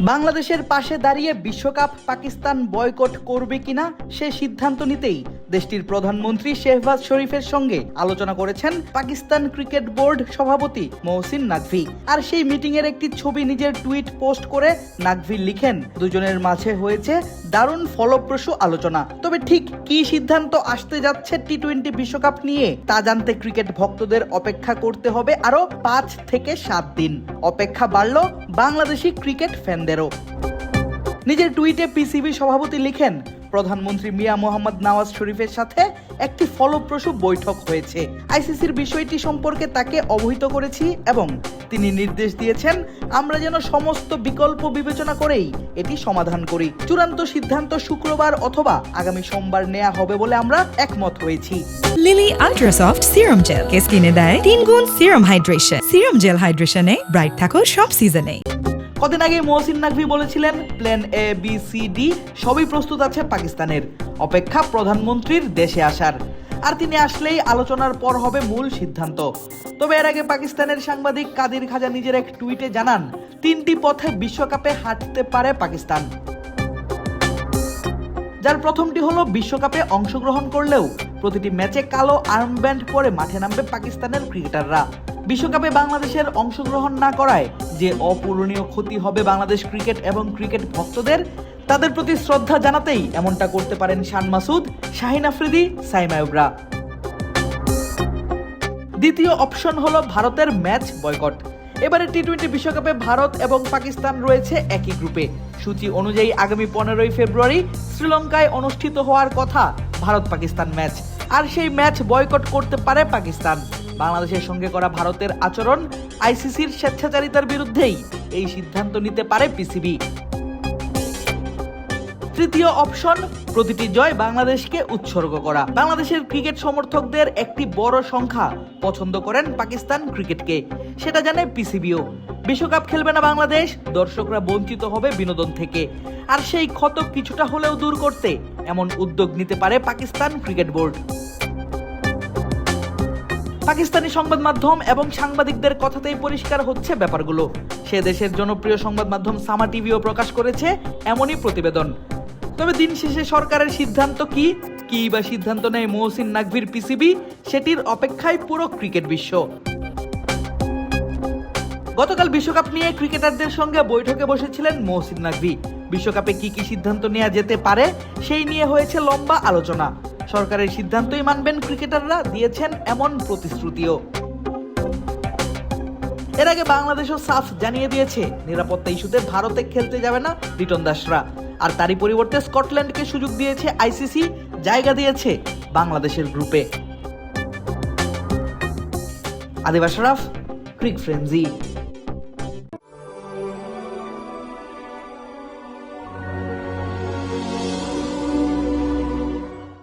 বাংলাদেশের পাশে দাঁড়িয়ে বিশ্বকাপ পাকিস্তান বয়কট করবে কিনা সে সিদ্ধান্ত নিতেই দেশটির প্রধানমন্ত্রী শেহবাজ শরীফের সঙ্গে আলোচনা করেছেন পাকিস্তান ক্রিকেট বোর্ড সভাপতি মহসিন নাকভি। আর সেই মিটিং এর একটি ছবি নিজের টুইট পোস্ট করে নাকভি লিখেন, দুজনের মাঝে হয়েছে দারুণ ফলপ্রসূ আলোচনা। তবে ঠিক কি সিদ্ধান্ত আসতে যাচ্ছে টি টোয়েন্টি বিশ্বকাপ নিয়ে, তা জানতে ক্রিকেট ভক্তদের অপেক্ষা করতে হবে আরও পাঁচ থেকে সাত দিন। অপেক্ষা বাড়ল বাংলাদেশি ক্রিকেট ফ্যানদেরও। নিজের টুইটে পিসিবি সভাপতি লিখেন প্রধানমন্ত্রী মিয়া মোহাম্মদ নওয়াজ শরীফের সাথে একটি ফলপ্রসূ বৈঠক হয়েছে। আইসিসির বিষয়টি সম্পর্কে তাকে অবহিত করেছি এবং তিনি নির্দেশ দিয়েছেন, আমরা যেন সমস্ত বিকল্প বিবেচনা করেই এটি সমাধান করি। চূড়ান্ত সিদ্ধান্ত শুক্রবার অথবা আগামী সোমবার নেওয়া হবে বলে আমরা একমত হয়েছি। লিলি আল্ট্রাসফট সিরাম জেল কে স্কিনে দেয়? তিন গুণ সিরাম হাইড্রেশন সিরাম জেল হাইড্রেশনে ব্রাইট থাকো সব সিজনে কদিন আগে মহসিন নাকভি বলেছিলেন plan A B C D সবই প্রস্তুত আছে পাকিস্তানের। অপেক্ষা প্রধানমন্ত্রীর দেশে আসার। আর তিনি আসলেই আলোচনার পর হবে মূল সিদ্ধান্ত। তবে এর আগে পাকিস্তানের সাংবাদিক কাদির খাজা নিজের এক টুইটে জানান, তিনটি পথে বিশ্বকাপে হাঁটতে পারে পাকিস্তান। যার প্রথমটি হলো বিশ্বকাপে অংশগ্রহণ করলেও প্রতিটি ম্যাচে কালো আর্মব্যান্ড পরে মাঠে নামবে পাকিস্তানের ক্রিকেটাররা। বিশ্বকাপে বাংলাদেশের অংশগ্রহণ না করায় যে অপূরণীয় ক্ষতি হবে বাংলাদেশ ক্রিকেট এবং ক্রিকেট ভক্তদের, তাদের প্রতি শ্রদ্ধা জানাতেই এমনটা করতে পারেন শান মাসুদ, শাহিন আফ্রিদি সাইমায়ুবরা দ্বিতীয় অপশন হলো ভারতের ম্যাচ বয়কট। এবারে টি টোয়েন্টি বিশ্বকাপে ভারত এবং পাকিস্তান রয়েছে একই গ্রুপে। সূচি অনুযায়ী আগামী পনেরোই ফেব্রুয়ারি শ্রীলঙ্কায় অনুষ্ঠিত হওয়ার কথা ভারত পাকিস্তান ম্যাচ। আর সেই ম্যাচ বয়কট করতে পারে পাকিস্তান। বাংলাদেশের সঙ্গে করা ভারতের আচরণ আইসিসির স্বেচ্ছাচারিতার বিরুদ্ধেই এই সিদ্ধান্ত নিতে পারে পিসিবি। তৃতীয় অপশন, প্রতিটি জয় বাংলাদেশকে উৎসর্গ করা। বাংলাদেশের ক্রিকেট সমর্থকদের একটি বড় সংখ্যা পছন্দ করেন পাকিস্তান ক্রিকেটকে। সেটা জানে পিসিবিও। বিশ্বকাপ খেলবে না বাংলাদেশ, দর্শকরা বঞ্চিত হবে বিনোদন থেকে। আর সেই ক্ষত কিছুটা হলেও দূর করতে এমন উদ্যোগ নিতে পারে পাকিস্তান ক্রিকেট বোর্ড। পাকিস্তানি সংবাদ মাধ্যম এবং সাংবাদিকদের কথাতেই পরিষ্কার হচ্ছে ব্যাপারগুলো। সে দেশের জনপ্রিয় সংবাদ মাধ্যম সামা টিভিও প্রকাশ করেছে এমনই প্রতিবেদন। তবে দিন শেষে সরকারের সিদ্ধান্ত কি? কি বা সিদ্ধান্ত নেয় মহসিন নাকভির পিসিবি? সেটির অপেক্ষায় পুরো ক্রিকেট বিশ্ব। গতকাল বিশ্বকাপ নিয়ে ক্রিকেটারদের সঙ্গে বৈঠকে বসেছিলেন মহসিন নাকভি। বিশ্বকাপে কি কি সিদ্ধান্ত নেওয়া যেতে পারে, সেই নিয়ে হয়েছে লম্বা আলোচনা। সরকারের সিদ্ধান্তই মানবেন ক্রিকেটাররা, দিয়েছেন এমন প্রতিশ্রুতিও। এর আগে বাংলাদেশও সাফ জানিয়ে দিয়েছে, নিরাপত্তা ইস্যুতে ভারতে খেলতে যাবে না লিটন দাসরা। আর তারই পরিবর্তে স্কটল্যান্ডকে সুযোগ দিয়েছে আইসিসি, জায়গা দিয়েছে বাংলাদেশের গ্রুপে আদিবাস রাফ, ক্রিক ফ্রেন্সি।